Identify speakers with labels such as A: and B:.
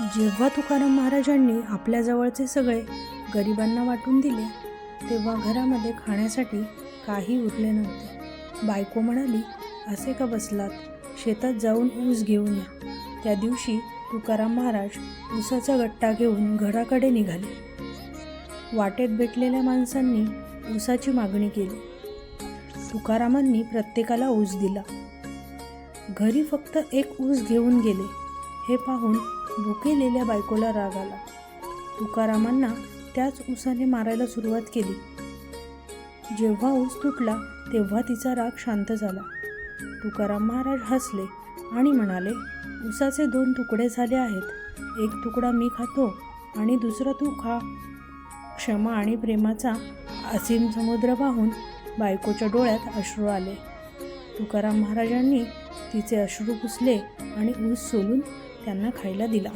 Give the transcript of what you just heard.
A: जेव्हा तुकाराम महाराजांनी आपल्याजवळचे सगळे गरिबांना वाटून दिले तेव्हा घरामध्ये खाण्यासाठी काही उरले नव्हते. बायको म्हणाली असे का बसलात? शेतात जाऊन ऊस घेऊन या. त्या दिवशी तुकाराम महाराज ऊसाचा गट्टा घेऊन घराकडे निघाले. वाटेत भेटलेल्या माणसांनी ऊसाची मागणी केली. तुकारामांनी प्रत्येकाला ऊस दिला. घरी फक्त एक ऊस घेऊन गेले. हे पाहून भुकेलेल्या बायकोला राग आला. तुकारामांना त्याच ऊसाने मारायला सुरुवात केली. जेव्हा ऊस तुटला तेव्हा तिचा राग शांत झाला. तुकाराम महाराज हसले आणि म्हणाले उसाचे दोन तुकडे झाले आहेत. एक तुकडा मी खातो आणि दुसरा तू खा. क्षमा आणि प्रेमाचा असीम समुद्र पाहून बायकोच्या डोळ्यात अश्रू आले. तुकाराम महाराजांनी तिचे अश्रू पुसले आणि ऊस सोलून त्यांना खायला दिला.